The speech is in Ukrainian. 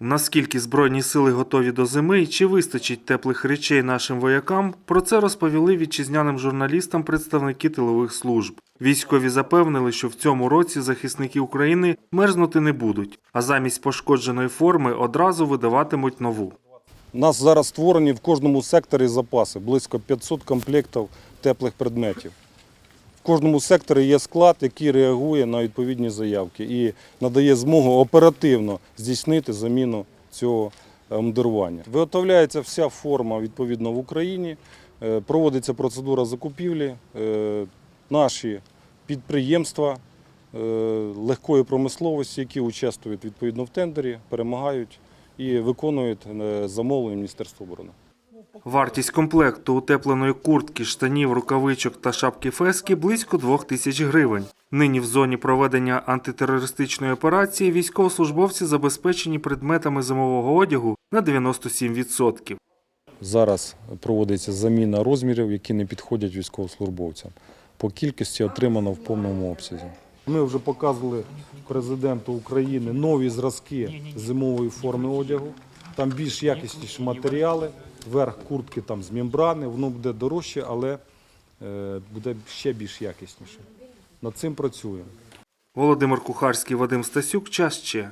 Наскільки збройні сили готові до зими і чи вистачить теплих речей нашим воякам, про це розповіли вітчизняним журналістам представники тилових служб. Військові запевнили, що в цьому році захисники України мерзнути не будуть, а замість пошкодженої форми одразу видаватимуть нову. У нас зараз створені в кожному секторі запаси, близько 500 комплектів теплих предметів. Кожному секторі є склад, який реагує на відповідні заявки і надає змогу оперативно здійснити заміну цього мундирування. Виготовляється вся форма відповідно в Україні, е, проводиться процедура закупівлі. Е, Наші підприємства е, легкої промисловості, які участвують відповідно в тендері, перемагають і виконують е, замовлення Міністерства оборони. Вартість комплекту утепленої куртки, штанів, рукавичок та шапки фески близько 2 тисяч гривень. Нині в зоні проведення антитерористичної операції військовослужбовці забезпечені предметами зимового одягу на 97%. Зараз проводиться заміна розмірів, які не підходять військовослужбовцям. По кількості отримано в повному обсязі. Ми вже показували президенту України нові зразки зимової форми одягу. Там більш якісніші матеріали, верх куртки там з мембрани, воно буде дорожче, але е, буде ще більш якісніше. Над цим працюємо. Володимир Кухарський, Вадим Стасюк. Час ще.